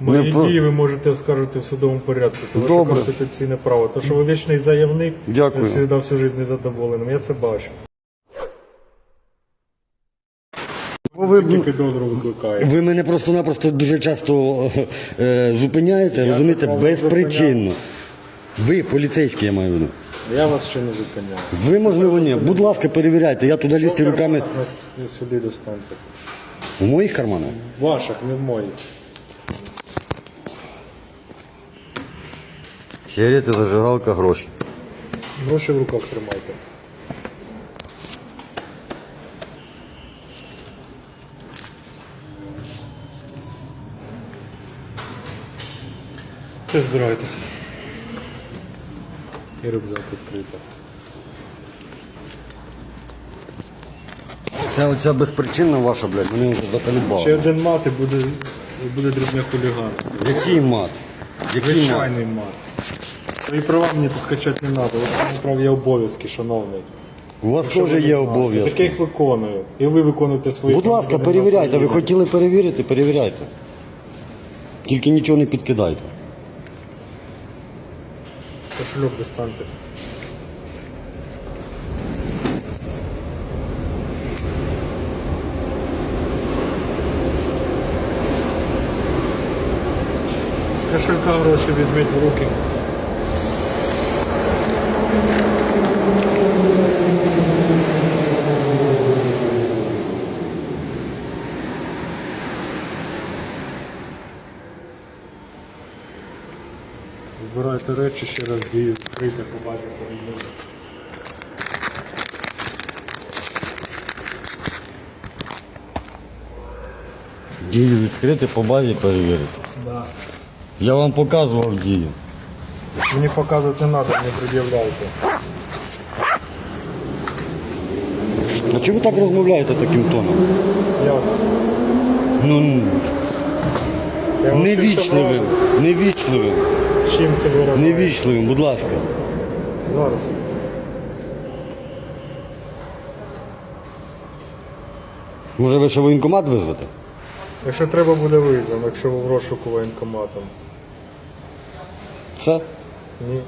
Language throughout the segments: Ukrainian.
Мої Не про- дії ви можете оскаржити в судовому порядку. Це ваше Добре. конституційне право. То, що ви вічний заявник, Дякую. ви завжди всю життя незадоволеним. Я це бачу. Ви, Тільки підозру викликає. ви мене просто-напросто дуже часто е, зупиняєте, розумієте, вас не безпричинно. Ви поліцейські, я маю в виду. Я вас ще не зупиняю. Ви, можливо, ні. Будь ласка, перевіряйте. Я туди лізти руками Нас сюди достаньте. у моїх карманах. В ваших, не в моїх. Сигарети, зажигалка, гроші. Гроші в руках тримайте. Це збирайте. І рюкзак відкрито. Це оця безпричинна ваша, блядь, мене вже Ще один мат і буде, і буде дрібне хуліганство. Який мат? Який мат? Звичайний мат. Свої права мені тут качати не треба. У прав є обов'язки, шановний. У вас Якщо теж не є обов'язки. Таких виконую. І ви виконуєте свої Будь ласка, громадянина перевіряйте. Ви України. хотіли перевірити, перевіряйте. Тільки нічого не підкидайте. Кошельок достаньте. З кошелька гроші візьміть в руки. Збирайте речі, ще раз дію, відкрийте по базі перевірки. Дію відкрити по базі перевірити. Да. Я вам показував дію. Мені показувати не треба, не пред'являйте. А чому ви так розмовляєте таким тоном? Я, Ну, я вам чим це невічливим, вразив? невічливим, Чим це виражає? невічливим, будь ласка. Зараз. Може ви ще воєнкомат визвете? Якщо треба буде виїздом, якщо ви в розшуку воєнкоматом. Все? Ні.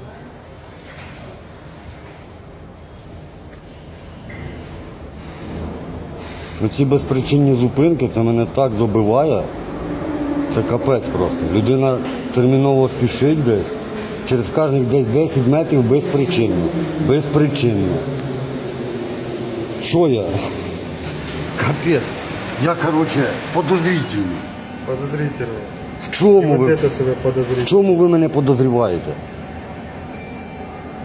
Оці безпричинні зупинки, це мене так добиває. Це капець просто. Людина терміново спішить десь. Через кожних десь 10 метрів безпричинно. Безпричинно. Що я? Капець. Я, коротше, подозрительний. Подозрительно. В чому ви, Ведете себе в подозрительно. чому ви мене подозріваєте?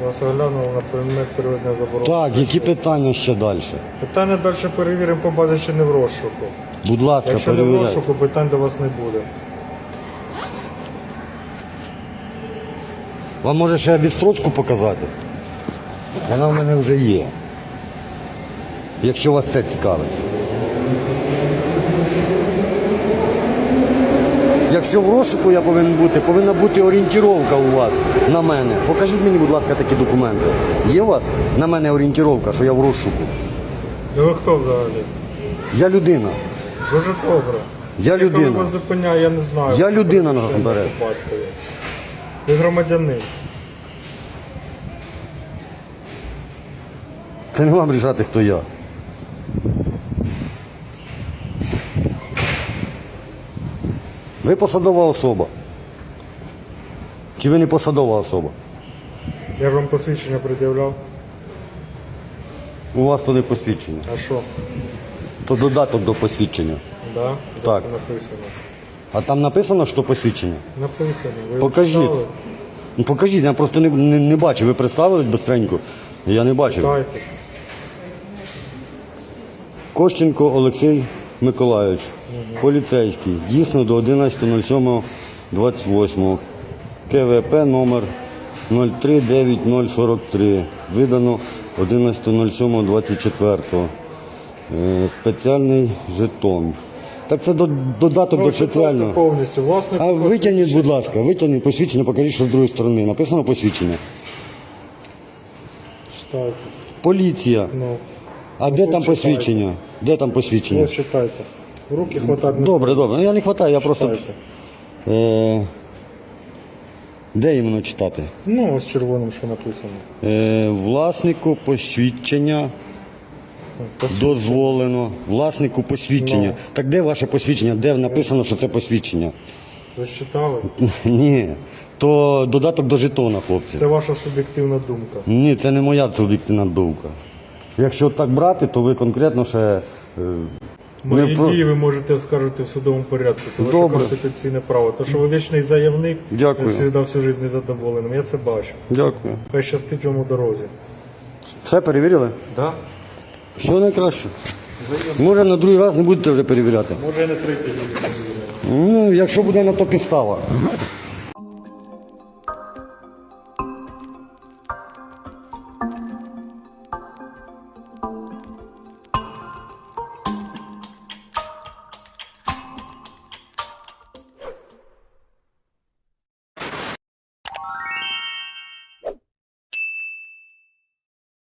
Вас оглянули на предмет переведення заборони. Так, які питання ще далі? Питання далі перевіримо по базі, що не в розшуку. Будь ласка, Якщо не в перевіряйте. розшуку, питань до вас не буде. Вам може ще відстрочку показати? Вона в мене вже є. Якщо вас це цікавить. Якщо в розшуку я повинен бути, повинна бути орієнтіровка у вас на мене. Покажіть мені, будь ласка, такі документи. Є у вас на мене орієнтіровка, що я в розшуку? Ви хто взагалі? Я людина. Дуже добре. Я Коли людина. вас зупиняє, я не знаю. Я людина насамперед. батькові. Ви громадянин. Це не вам рішати, хто я. Ви посадова особа. Чи ви не посадова особа? Я ж вам посвідчення пред'являв. У вас то не посвідчення. А що? То додаток до посвідчення. Да? Так. Де це написано. А там написано, що посвідчення? Написано. Ви Покажіть. читали? Ну покажіть, я просто не, не, не бачив. Ви представились безстренько? Я не бачив. Читайте. Кощенко Олексій Миколайович, поліцейський, дійсно до 11.07.28, КВП номер 039043, видано 11.07.24. Е, Спеціальний жетон. Так це додаток до спеціального. повністю. Власне, А витягніть, будь ласка, витягніть посвідчення, покажіть, що з другої сторони. Написано посвідчення. Читайте. Поліція. Ну, А де там посвідчення? Де там посвідчення? ось читайте. Руки хватать не Добре, добре. Ну я не хватаю, я просто. читайте. Е, де іменно читати? Ну, ось червоним, що написано. Е, власнику посвідчення дозволено. Власнику посвідчення. Ну. Так де ваше посвідчення? Де написано, що це посвідчення? Ви ж читали? Ні. То додаток до жетона, хлопці. Це ваша суб'єктивна думка. Ні, це не моя суб'єктивна думка. Якщо так брати, то ви конкретно ще. е, Мої не про- дії ви можете оскаржити в судовому порядку. Це ваше Добре. конституційне право. То, що ви вічний заявник, Дякую. ви завжди всю життя незадоволеним. Я це бачу. Дякую. Хай щастить вам у дорозі. Все перевірили? Да? Все найкраще. Може на другий раз не будете вже перевіряти. Може і на третій. Ну, якщо буде на то підстава.